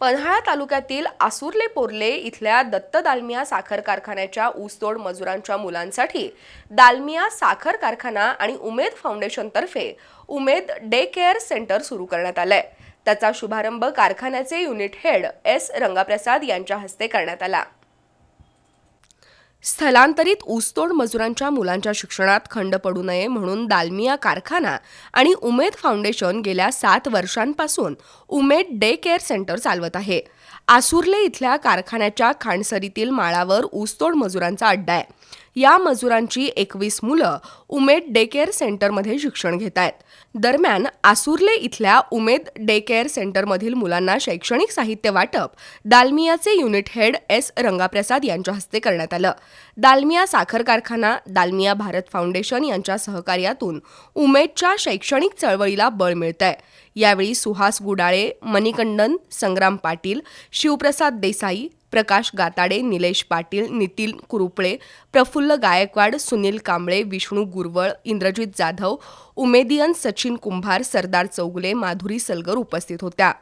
पन्हाळा तालुक्यातील आसुर्ले पोर्ले इथल्या दत्त दालमिया साखर कारखान्याच्या ऊसतोड मजुरांच्या मुलांसाठी दालमिया साखर कारखाना आणि उमेद फाउंडेशनतर्फे उमेद डे केअर सेंटर सुरू करण्यात आलंय. त्याचा शुभारंभ कारखान्याचे युनिट हेड एस रंगाप्रसाद यांच्या हस्ते करण्यात आला. स्थलांतरित ऊसतोड मजुरांच्या मुलांच्या शिक्षणात खंड पडू नये म्हणून दालमिया कारखाना आणि उमेद फाउंडेशन गेल्या सात वर्षांपासून उमेद डे केअर सेंटर चालवत आहे. आसुर्ले इथल्या कारखान्याच्या खाणसरीतील माळावर ऊसतोड मजुरांचा अड्डा आहे. या मजुरांची एकवीस मुलं उमेद डे केअर सेंटरमध्ये शिक्षण घेत आहेत. दरम्यान आसुर्ले इथल्या उमेद डे केअर सेंटरमधील मुलांना शैक्षणिक साहित्य वाटप दालमियाचे युनिट हेड एस रंगाप्रसाद यांच्या हस्ते करण्यात आलं. दालमिया साखर कारखाना दालमिया भारत फाउंडेशन यांच्या सहकार्यातून उमेदच्या शैक्षणिक चळवळीला बळ मिळत आहे यावेळी सुहास गुडाळे मणिकंदन संग्राम पाटील शिवप्रसाद देसाई प्रकाश गाताडे निलेश पाटील नितीन कुरुपळे प्रफुल्ल गायकवाड सुनील कांबळे विष्णू गुरवळ इंद्रजित जाधव उमेदियन सचिन कुंभार सरदार चौगुले माधुरी सलगर उपस्थित होत्या.